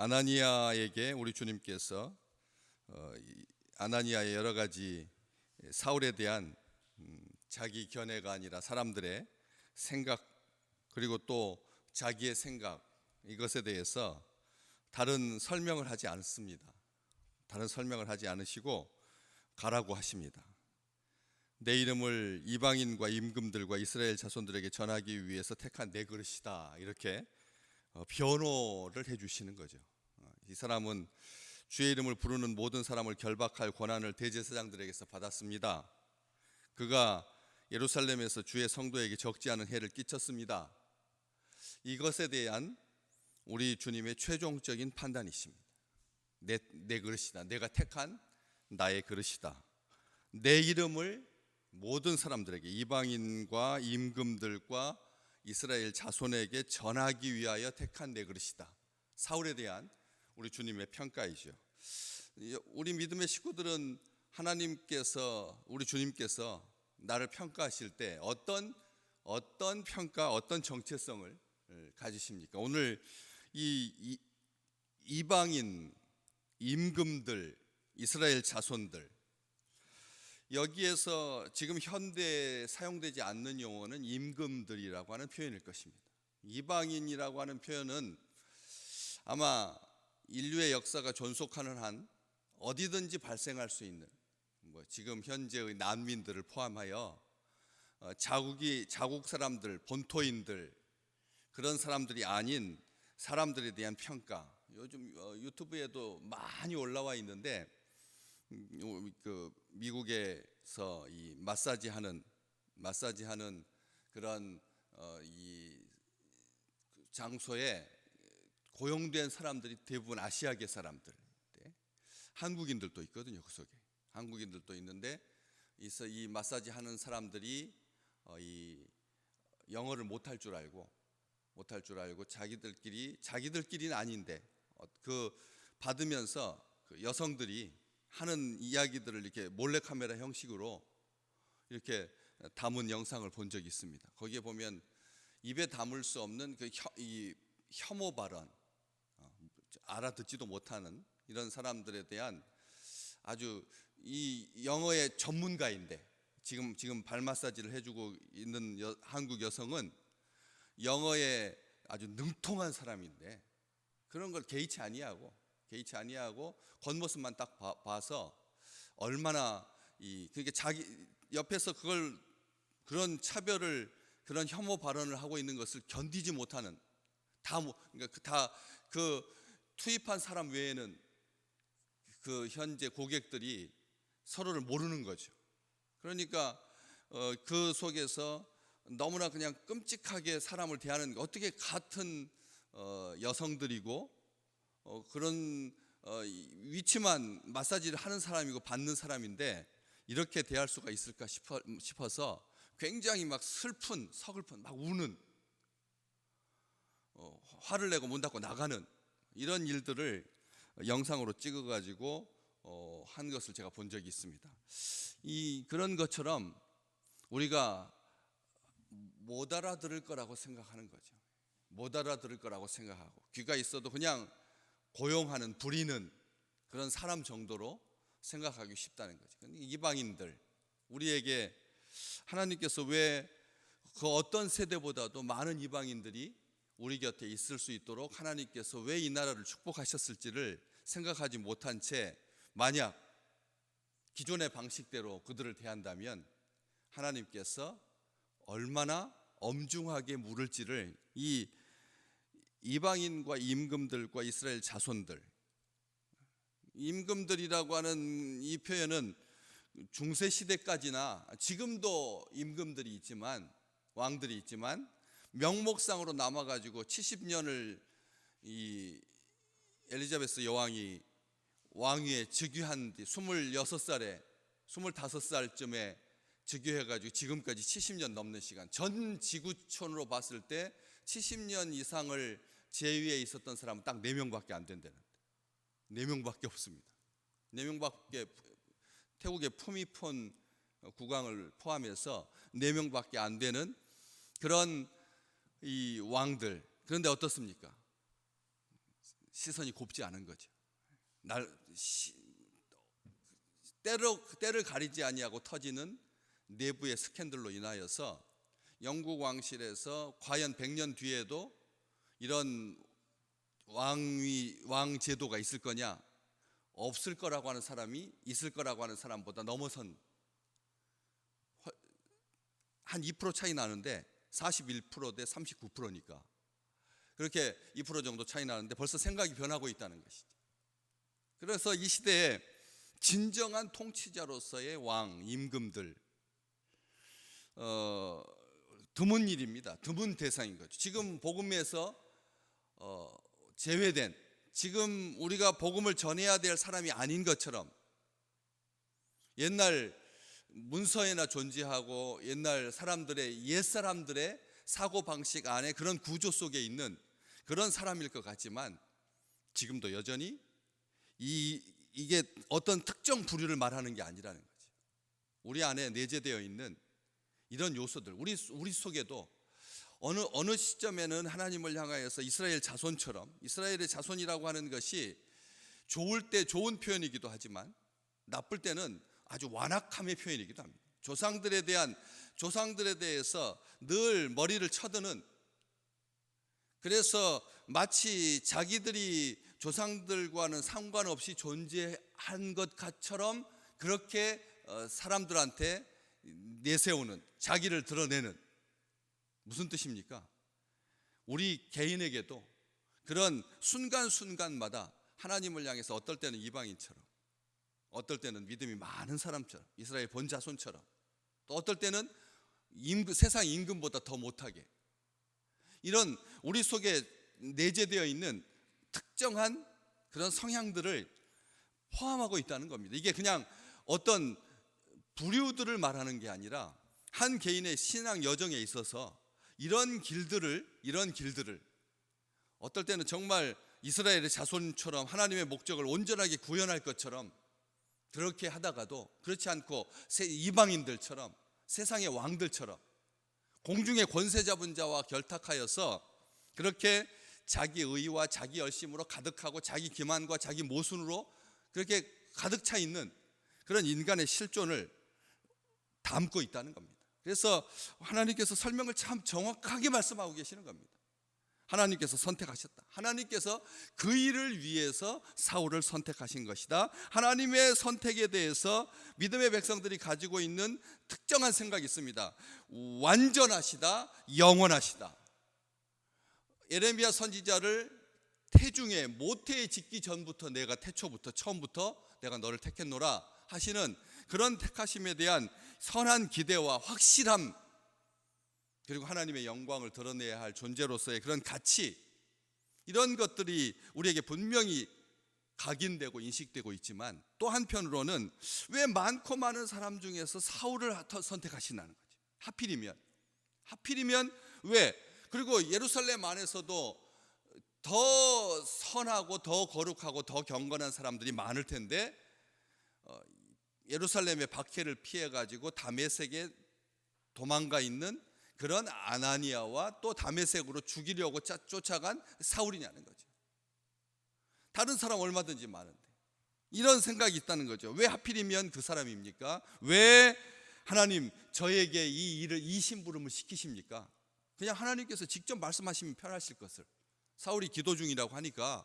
아나니아에게 우리 주님께서 어, 이 아나니아의 여러 가지 사울에 대한 음, 자기 견해가 아니라 사람들의 생각 그리고 또 자기의 생각 이것에 대해서 다른 설명을 하지 않습니다. 다른 설명을 하지 않으시고 가라고 하십니다. 내 이름을 이방인과 임금들과 이스라엘 자손들에게 전하기 위해서 택한 내 그릇이다. 이렇게 어, 변호를 해주시는 거죠. 어, 이 사람은 주의 이름을 부르는 모든 사람을 결박할 권한을 대제사장들에게서 받았습니다. 그가 예루살렘에서 주의 성도에게 적지 않은 해를 끼쳤습니다. 이것에 대한 우리 주님의 최종적인 판단이십니다. 내, 내 그릇이다. 내가 택한 나의 그릇이다. 내 이름을 모든 사람들에게 이방인과 임금들과 이스라엘 자손에게 전하기 위하여 택한 내 그릇이다. 사울에 대한 우리 주님의 평가이죠. 우리 믿음의 식구들은 하나님께서 우리 주님께서 나를 평가하실 때 어떤 어떤 평가, 어떤 정체성을 가지십니까? 오늘 이, 이 이방인 임금들, 이스라엘 자손들 여기에서 지금 현대에 사용되지 않는 용어는 임금들이라고 하는 표현일 것입니다. 이방인이라고 하는 표현은 아마 인류의 역사가 존속하는 한 어디든지 발생할 수 있는 뭐 지금 현재의 난민들을 포함하여 어, 자국이 자국 사람들, 본토인들 그런 사람들이 아닌 사람들에 대한 평가 요즘 어, 유튜브에도 많이 올라와 있는데 음, 그 미국에서 이 마사지 하는 마사지 하는 그런 어, 이 장소에 고용된 사람들이 대부분 아시아계 사람들, 네. 한국인들도 있거든요 그 속에 한국인들도 있는데 있어 이 마사지 하는 사람들이 어, 이 영어를 못할 줄 알고 못할 줄 알고 자기들끼리 자기들끼리는 아닌데 어, 그 받으면서 그 여성들이 하는 이야기들을 이렇게 몰래 카메라 형식으로 이렇게 담은 영상을 본 적이 있습니다. 거기에 보면 입에 담을 수 없는 그 혐, 이 혐오 발언, 어, 알아듣지도 못하는 이런 사람들에 대한 아주 이 영어의 전문가인데 지금 지금 발 마사지를 해주고 있는 여, 한국 여성은 영어에 아주 능통한 사람인데 그런 걸 개의치 아니하고 개의치 아니하고 겉모습만 딱 봐, 봐서 얼마나 이 그게 자기 옆에서 그걸 그런 차별을 그런 혐오 발언을 하고 있는 것을 견디지 못하는 다 뭐, 그러니까 다그 투입한 사람 외에는 그 현재 고객들이 서로를 모르는 거죠. 그러니까 어, 그 속에서 너무나 그냥 끔찍하게 사람을 대하는 어떻게 같은 어, 여성들이고 어, 그런 어, 위치만 마사지를 하는 사람이고 받는 사람인데 이렇게 대할 수가 있을까 싶어, 싶어서 굉장히 막 슬픈 서글픈 막 우는 어, 화를 내고 문 닫고 나가는 이런 일들을 영상으로 찍어가지고 어, 한 것을 제가 본 적이 있습니다. 이 그런 것처럼 우리가 못 알아들을 거라고 생각하는 거죠. 못 알아들을 거라고 생각하고 귀가 있어도 그냥 고용하는 부리는 그런 사람 정도로 생각하기 쉽다는 거죠. 이방인들 우리에게 하나님께서 왜 그 어떤 세대보다도 많은 이방인들이 우리 곁에 있을 수 있도록 하나님께서 왜 이 나라를 축복하셨을지를 생각하지 못한 채 만약 기존의 방식대로 그들을 대한다면 하나님께서 얼마나 엄중하게 물을지를 이 이방인과 임금들과 이스라엘 자손들. 임금들이라고 하는 이 표현은 중세 시대까지나 지금도 임금들이 있지만 왕들이 있지만 명목상으로 남아 가지고 70년을 이 엘리자베스 여왕이 왕위에 즉위한 뒤 26살에 25살쯤에 즉위해 가지고 지금까지 70년 넘는 시간 전 지구촌으로 봤을 때 70년 이상을 제위에 있었던 사람은 딱 4명밖에 안 된다는 4명밖에 없습니다. 4명밖에 태국의 푸미폰 국왕을 포함해서 4명밖에 안 되는 그런 이 왕들 그런데 어떻습니까? 시선이 곱지 않은 거죠. 날 시, 때로 때를 가리지 아니하고 터지는 내부의 스캔들로 인하여서 영국 왕실에서 과연 100년 뒤에도 이런 왕위 왕 제도가 있을 거냐? 없을 거라고 하는 사람이 있을 거라고 하는 사람보다 넘어선 훨- 한2% 차이 나는데 41%대 39%니까 그렇게 2% 정도 차이 나는데 벌써 생각이 변하고 있다는 것이죠. 그래서 이 시대에 진정한 통치자로서의 왕 임금들 어, 드문 일입니다. 드문 대상인 거죠. 지금 복음에서 어, 제외된 지금 우리가 복음을 전해야 될 사람이 아닌 것처럼 옛날 문서에나 존재하고 옛날 사람들의 옛 사람들의 사고 방식 안에 그런 구조 속에 있는 그런 사람일 것 같지만 지금도 여전히 이 이게 어떤 특정 부류를 말하는 게 아니라는 거죠. 우리 안에 내재되어 있는 이런 요소들 우리 우리 속에도 어느 어느 시점에는 하나님을 향하여서 이스라엘 자손처럼 이스라엘의 자손이라고 하는 것이 좋을 때 좋은 표현이기도 하지만 나쁠 때는 아주 완악함의 표현이기도 합니다. 조상들에 대한 조상들에 대해서 늘 머리를 쳐드는 그래서 마치 자기들이 조상들과는 상관없이 존재한 것처럼 그렇게 어, 사람들한테 내세우는 자기를 드러내는 무슨 뜻입니까? 우리 개인에게도 그런 순간순간마다 하나님을 향해서 어떨 때는 이방인처럼 어떨 때는 믿음이 많은 사람처럼 이스라엘 본 자손처럼 또 어떨 때는 임금, 세상 임금보다 더 못하게 이런 우리 속에 내재되어 있는 특정한 그런 성향들을 포함하고 있다는 겁니다. 이게 그냥 어떤 부류들을 말하는 게 아니라 한 개인의 신앙 여정에 있어서 이런 길들을 이런 길들을 어떨 때는 정말 이스라엘의 자손처럼 하나님의 목적을 온전하게 구현할 것처럼 그렇게 하다가도 그렇지 않고 세- 이방인들처럼 세상의 왕들처럼 공중의 권세 잡은 자와 결탁하여서 그렇게 자기 의와 자기 열심으로 가득하고 자기 기만과 자기 모순으로 그렇게 가득 차 있는 그런 인간의 실존을 담고 있다는 겁니다. 그래서 하나님께서 설명을 참 정확하게 말씀하고 계시는 겁니다. 하나님께서 선택하셨다. 하나님께서 그 일을 위해서 사울을 선택하신 것이다. 하나님의 선택에 대해서 믿음의 백성들이 가지고 있는 특정한 생각이 있습니다. 완전하시다, 영원하시다. 예레미야 선지자를 태중에 모태에 짓기 전부터 내가 태초부터 처음부터 내가 너를 택했노라 하시는 그런 택하심에 대한 선한 기대와 확실함. 그리고 하나님의 영광을 드러내야 할 존재로서의 그런 가치. 이런 것들이 우리에게 분명히 각인되고 인식되고 있지만 또 한편으로는 왜 많고 많은 사람 중에서 사울을 선택하시나는 거지? 하필이면. 하필이면 왜? 그리고 예루살렘 안에서도 더 선하고 더 거룩하고 더 경건한 사람들이 많을 텐데 어, 예루살렘의 박해를 피해 가지고 다메섹에 도망가 있는 그런 아나니아와 또 다메섹으로 죽이려고 짜- 쫓아간 사울이냐는 거죠. 다른 사람 얼마든지 많은데 이런 생각이 있다는 거죠. 왜 하필이면 그 사람입니까? 왜 하나님 저에게 이 일을 이 심부름을 시키십니까? 그냥 하나님께서 직접 말씀하시면 편하실 것을 사울이 기도 중이라고 하니까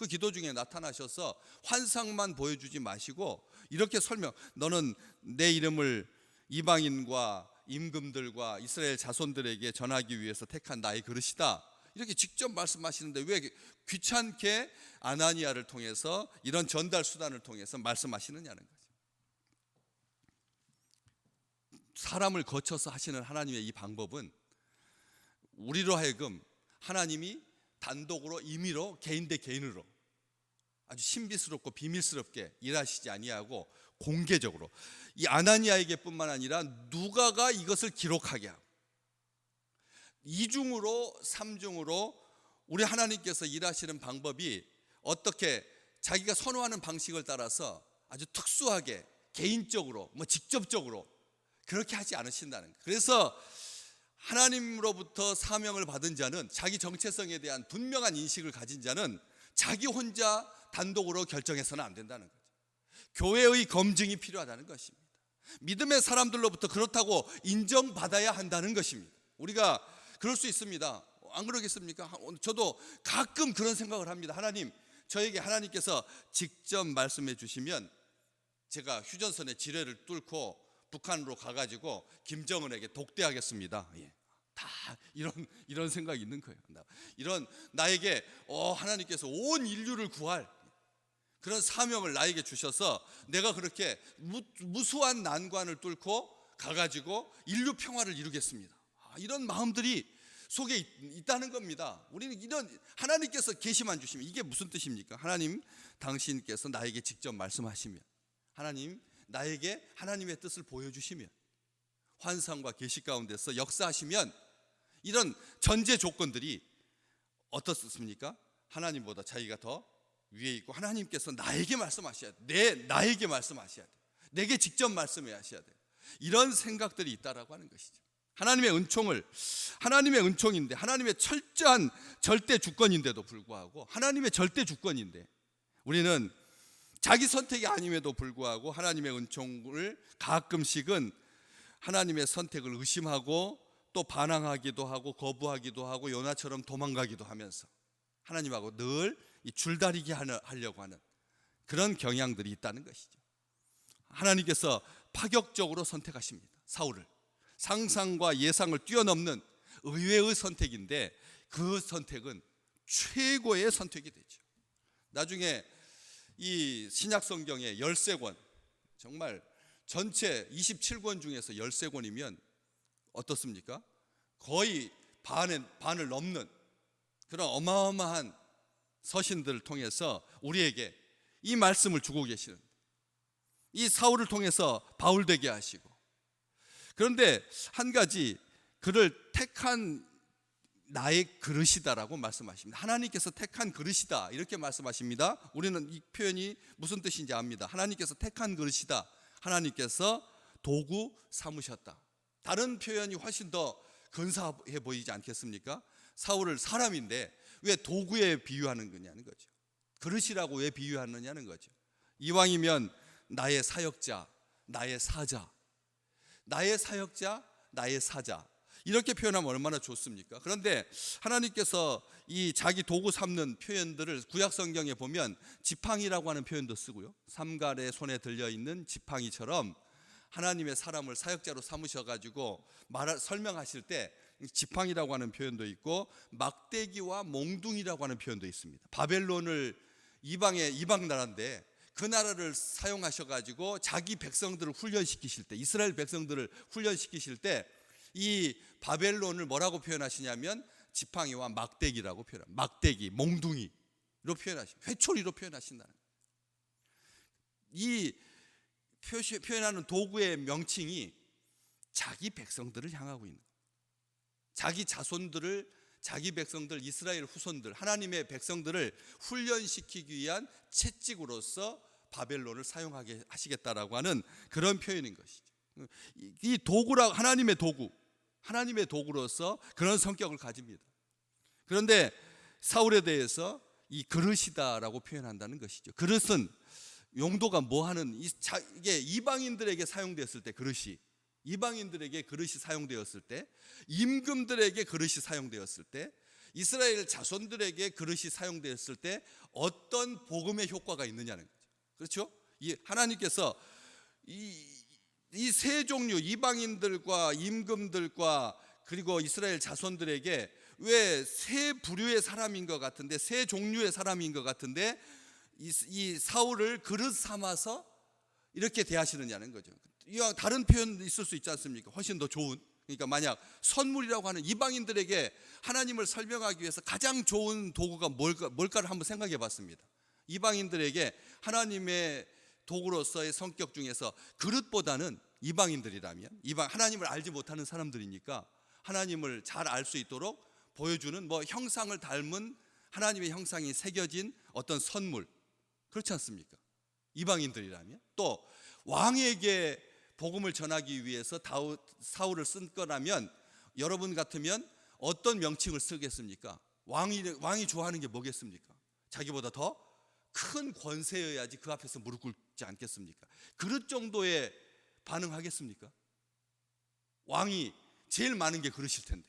그 기도 중에 나타나셔서 환상만 보여주지 마시고 이렇게 설명 너는 내 이름을 이방인과 임금들과 이스라엘 자손들에게 전하기 위해서 택한 나의 그릇이다. 이렇게 직접 말씀하시는데 왜 귀찮게 아나니아를 통해서 이런 전달 수단을 통해서 말씀하시느냐는 거죠. 사람을 거쳐서 하시는 하나님의 이 방법은 우리로 하여금 하나님이 단독으로 임의로 개인 대 개인으로. 아주 신비스럽고 비밀스럽게 일하시지 아니하고 공개적으로. 이 아나니아에게뿐만 아니라 누가가 이것을 기록하게 이중으로 삼중으로 우리 하나님께서 일하시는 방법이 어떻게 자기가 선호하는 방식을 따라서 아주 특수하게 개인적으로 뭐 직접적으로 그렇게 하지 않으신다는 거예요. 그래서 하나님으로부터 사명을 받은 자는 자기 정체성에 대한 분명한 인식을 가진 자는 자기 혼자 단독으로 결정해서는 안 된다는 거죠. 교회의 검증이 필요하다는 것입니다. 믿음의 사람들로부터 그렇다고 인정받아야 한다는 것입니다. 우리가 그럴 수 있습니다. 안 그러겠습니까? 저도 가끔 그런 생각을 합니다. 하나님, 저에게 하나님께서 직접 말씀해 주시면 제가 휴전선의 지뢰를 뚫고 북한으로 가가지고 김정은에게 독대하겠습니다. 예. 다 이런 이런 생각이 있는 거예요. 나- 이런 나에게 어, 하나님께서 온 인류를 구할 그런 사명을 나에게 주셔서 내가 그렇게 무, 무수한 난관을 뚫고 가가지고 인류 평화를 이루겠습니다. 아, 이런 마음들이 속에 있, 있다는 겁니다. 우리는 이런 하나님께서 계시만 주시면 이게 무슨 뜻입니까? 하나님 당신께서 나에게 직접 말씀하시면 하나님 나에게 하나님의 뜻을 보여주시면 환상과 계시 가운데서 역사하시면 이런 전제 조건들이 어떻습니까? 하나님보다 자기가 더 위에 있고 하나님께서 나에게 말씀하셔야 돼. 내 나에게 말씀하셔야 돼. 내게 직접 말씀해 하셔야 돼. 이런 생각들이 있다라고 하는 것이죠. 하나님의 은총을 하나님의 은총인데 하나님의 철저한 절대 주권인데도 불구하고 하나님의 절대 주권인데 우리는 자기 선택이 아님에도 불구하고 하나님의 은총을 가끔씩은 하나님의 선택을 의심하고 또 반항하기도 하고 거부하기도 하고 요나처럼 도망가기도 하면서 하나님하고 늘이 줄다리기 하려- 하려고 하는 그런 경향들이 있다는 것이죠. 하나님께서 파격적으로 선택하십니다. 사울을 상상과 예상을 뛰어넘는 의외의 선택인데 그 선택은 최고의 선택이 되죠. 나중에 이 신약 성경의 13권 정말 전체 27권 중에서 13권이면 어떻습니까? 거의 반의, 반을 넘는 그런 어마어마한 서신들을 통해서 우리에게 이 말씀을 주고 계시는 이 사울을 통해서 바울 되게 하시고 그런데 한 가지 그를 택한 나의 그릇이다라고 말씀하십니다. 하나님께서 택한 그릇이다 이렇게 말씀하십니다. 우리는 이 표현이 무슨 뜻인지 압니다. 하나님께서 택한 그릇이다. 하나님께서 도구 삼으셨다. 다른 표현이 훨씬 더 근사해 보이지 않겠습니까? 사울을 사람인데 왜 도구에 비유하는 거냐는 거죠. 그릇이라고 왜 비유하느냐는 거죠. 이왕이면 나의 사역자, 나의 사자, 나의 사역자, 나의 사자. 이렇게 표현하면 얼마나 좋습니까? 그런데 하나님께서 이 자기 도구 삼는 표현들을 구약 성경에 보면 지팡이라고 하는 표현도 쓰고요. 삼갈의 손에 들려 있는 지팡이처럼 하나님의 사람을 사역자로 삼으셔 가지고 말 설명하실 때 지팡이라고 하는 표현도 있고 막대기와 몽둥이라고 하는 표현도 있습니다. 바벨론을 이방의 이방 나라인데 그 나라를 사용하셔 가지고 자기 백성들을 훈련시키실 때 이스라엘 백성들을 훈련시키실 때이 바벨론을 뭐라고 표현하시냐면 지팡이와 막대기라고 표현. 막대기, 몽둥이로 표현하시. 회초리로 표현하신다는. 이 표시, 표현하는 도구의 명칭이 자기 백성들을 향하고 있는. 자기 자손들을 자기 백성들 이스라엘 후손들 하나님의 백성들을 훈련시키기 위한 채찍으로서 바벨론을 사용하게 하시겠다라고 하는 그런 표현인 것이죠. 이- 이 도구라 하나님의 도구, 하나님의 도구로서 그런 성격을 가집니다. 그런데 사울에 대해서 이 그릇이다라고 표현한다는 것이죠. 그릇은 용도가 뭐 하는 이게 이방인들에게 사용되었을 때 그릇이 이방인들에게 그릇이 사용되었을 때 임금들에게 그릇이 사용되었을 때 이스라엘 자손들에게 그릇이 사용되었을 때 어떤 복음의 효과가 있느냐는 거죠. 그렇죠? 이 하나님께서 이 이 세 종류 이방인들과 임금들과 그리고 이스라엘 자손들에게 왜 세 부류의 사람인 것 같은데 세 종류의 사람인 것 같은데 이, 이 사울을 그릇 삼아서 이렇게 대하시느냐는 거죠. 이와 다른 표현도 있을 수 있지 않습니까? 훨씬 더 좋은. 그러니까 만약 선물이라고 하는 이방인들에게 하나님을 설명하기 위해서 가장 좋은 도구가 뭘까, 뭘까를 한번 생각해 봤습니다. 이방인들에게 하나님의 도구로서의 성격 중에서 그릇보다는 이방인들이라면 이방 하나님을 알지 못하는 사람들이니까 하나님을 잘 알 수 있도록 보여주는 뭐 형상을 닮은 하나님의 형상이 새겨진 어떤 선물 그렇지 않습니까? 이방인들이라면 또 왕에게 복음을 전하기 위해서 다우, 사울을 쓴 거라면 여러분 같으면 어떤 명칭을 쓰겠습니까? 왕이 왕이 좋아하는 게 뭐겠습니까? 자기보다 더 큰 권세여야지 그 앞에서 무릎 꿇지 않겠습니까? 그럴 정도의 반응하겠습니까? 왕이 제일 많은 게 그러실 텐데.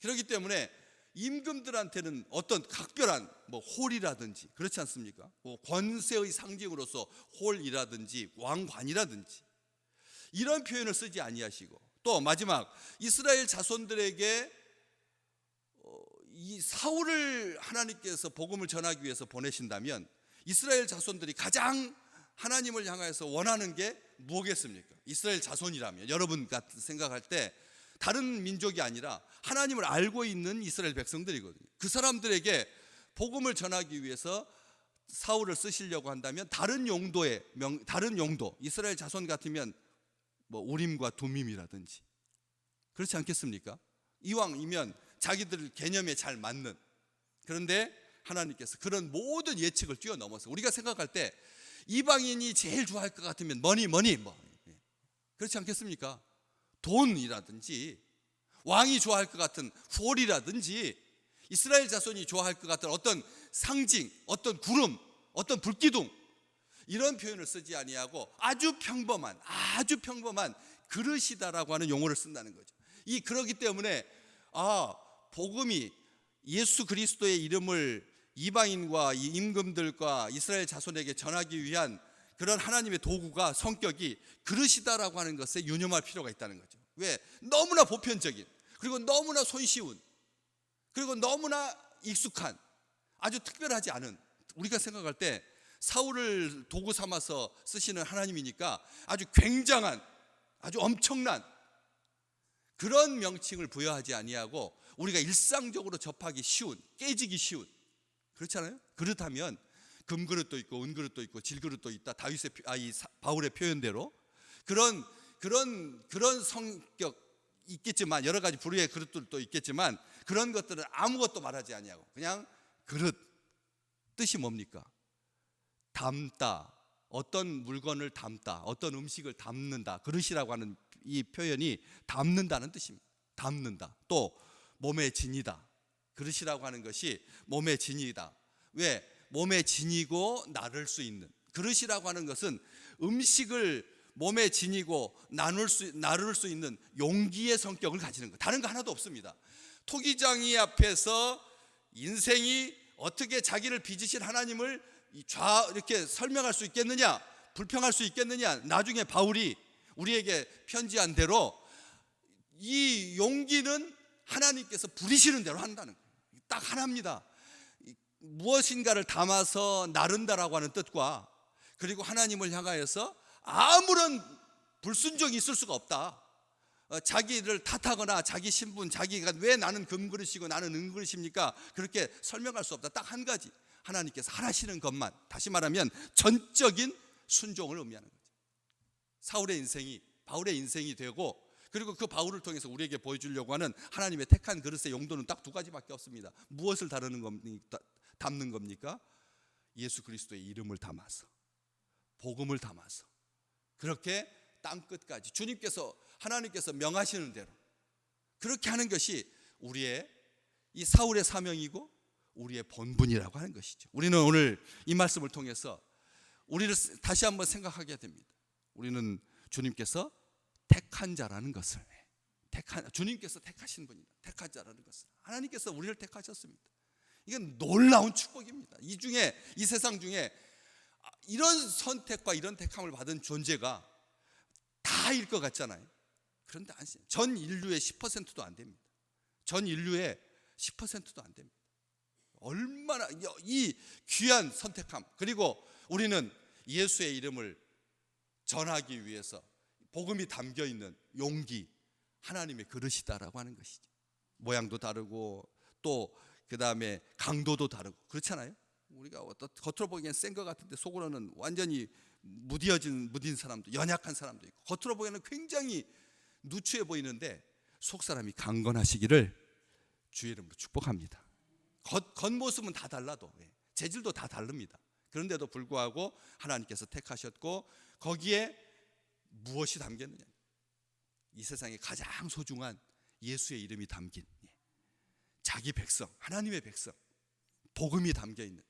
그렇기 때문에 임금들한테는 어떤 각별한 뭐 홀이라든지 그렇지 않습니까? 뭐 권세의 상징으로서 홀이라든지 왕관이라든지 이런 표현을 쓰지 아니하시고 또 마지막 이스라엘 자손들에게 어, 이 사울을 하나님께서 복음을 전하기 위해서 보내신다면 이스라엘 자손들이 가장 하나님을 향해서 원하는 게 무엇겠습니까? 이스라엘 자손이라면 여러분 같은 생각할 때 다른 민족이 아니라 하나님을 알고 있는 이스라엘 백성들이거든요. 그 사람들에게 복음을 전하기 위해서 사울을 쓰시려고 한다면 다른 용도의 명, 다른 용도 이스라엘 자손 같으면 뭐 우림과 두밈이라든지 그렇지 않겠습니까? 이왕이면 자기들 개념에 잘 맞는 그런데 하나님께서 그런 모든 예측을 뛰어넘어서 우리가 생각할 때 이방인이 제일 좋아할 것 같으면 머니 머니 뭐 그렇지 않겠습니까? 돈이라든지 왕이 좋아할 것 같은 홀이라든지 이스라엘 자손이 좋아할 것 같은 어떤 상징, 어떤 구름, 어떤 불기둥 이런 표현을 쓰지 아니하고 아주 평범한 아주 평범한 그릇이다라고 하는 용어를 쓴다는 거죠. 이 그러기 때문에 아 복음이 예수 그리스도의 이름을 이방인과 이 임금들과 이스라엘 자손에게 전하기 위한 그런 하나님의 도구가 성격이 그릇이다라고 하는 것에 유념할 필요가 있다는 거죠. 왜? 너무나 보편적인 그리고 너무나 손쉬운 그리고 너무나 익숙한 아주 특별하지 않은 우리가 생각할 때 사울을 도구 삼아서 쓰시는 하나님이니까 아주 굉장한 아주 엄청난 그런 명칭을 부여하지 아니하고 우리가 일상적으로 접하기 쉬운 깨지기 쉬운 그렇잖아요. 그렇다면 금그릇도 있고 은그릇도 있고 질그릇도 있다. 다윗의 아이 바울의 표현대로 그런 그런 그런 성격 있겠지만 여러 가지 부류의 그릇들도 있겠지만 그런 것들은 아무것도 말하지 아니하고 그냥 그릇 뜻이 뭡니까? 담다 어떤 물건을 담다 어떤 음식을 담는다 그릇이라고 하는 이 표현이 담는다는 뜻입니다. 담는다 또 몸의 진이다 그릇이라고 하는 것이 몸의 진이다. 왜? 몸의 진이고 나를 수 있는 그릇이라고 하는 것은 음식을 몸에 지니고 나눌 수 나눌 수 있는 용기의 성격을 가지는 것. 다른 거 하나도 없습니다. 토기장이 앞에서 인생이 어떻게 자기를 빚으신 하나님을 좌 이렇게 설명할 수 있겠느냐? 불평할 수 있겠느냐? 나중에 바울이 우리에게 편지한 대로 이 용기는 하나님께서 부리시는 대로 한다는 거예요. 딱 하나입니다. 무엇인가를 담아서 나른다라고 하는 뜻과 그리고 하나님을 향하여서 아무런 불순종이 있을 수가 없다. 어, 자기를 탓하거나 자기 신분, 자기가 왜 나는 금그릇이고 나는 은그릇입니까? 그렇게 설명할 수 없다. 딱 한 가지. 하나님께서 하시는 것만 다시 말하면 전적인 순종을 의미하는 거죠. 사울의 인생이 바울의 인생이 되고 그리고 그 바울을 통해서 우리에게 보여주려고 하는 하나님의 택한 그릇의 용도는 딱 두 가지밖에 없습니다. 무엇을 다루는 겁니까? 담는 겁니까? 예수 그리스도의 이름을 담아서 복음을 담아서 그렇게 땅 끝까지 주님께서 하나님께서 명하시는 대로 그렇게 하는 것이 우리의 이 사울의 사명이고 우리의 본분이라고 하는 것이죠. 우리는 오늘 이 말씀을 통해서 우리를 다시 한번 생각하게 됩니다. 우리는 주님께서 택한 자라는 것을 택한 주님께서 택하신 분이다. 택한 자라는 것을 하나님께서 우리를 택하셨습니다. 이건 놀라운 축복입니다. 이 중에 이 세상 중에 이런 선택과 이런 택함을 받은 존재가 다일 것 같잖아요. 그런데 아니죠. 전 인류의 10%도 안 됩니다. 전 인류의 10%도 안 됩니다. 얼마나 이 귀한 선택함 그리고 우리는 예수의 이름을 전하기 위해서 복음이 담겨 있는 용기 하나님의 그릇이다라고 하는 것이죠. 모양도 다르고 또 그 다음에 강도도 다르고 그렇잖아요. 우리가 겉으로 보기엔 센 것 같은데 속으로는 완전히 무디어진 무딘 사람도 연약한 사람도 있고 겉으로 보기에는 굉장히 누추해 보이는데 속 사람이 강건하시기를 주의 이름으로 축복합니다. 겉 겉모습은 다 달라도 예, 재질도 다 다릅니다. 그런데도 불구하고 하나님께서 택하셨고 거기에 무엇이 담겼느냐? 이 세상에 가장 소중한 예수의 이름이 담긴 예, 자기 백성, 하나님의 백성, 복음이 담겨 있는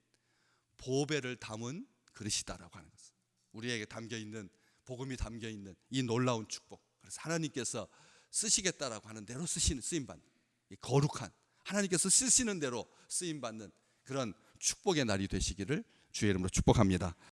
보배를 담은 그릇이다라고 하는 것은 우리에게 담겨 있는 복음이 담겨 있는 이 놀라운 축복. 그래서 하나님께서 쓰시겠다라고 하는 대로 쓰시는 쓰임 받는 이 거룩한 하나님께서 쓰시는 대로 쓰임 받는 그런 축복의 날이 되시기를 주의 이름으로 축복합니다.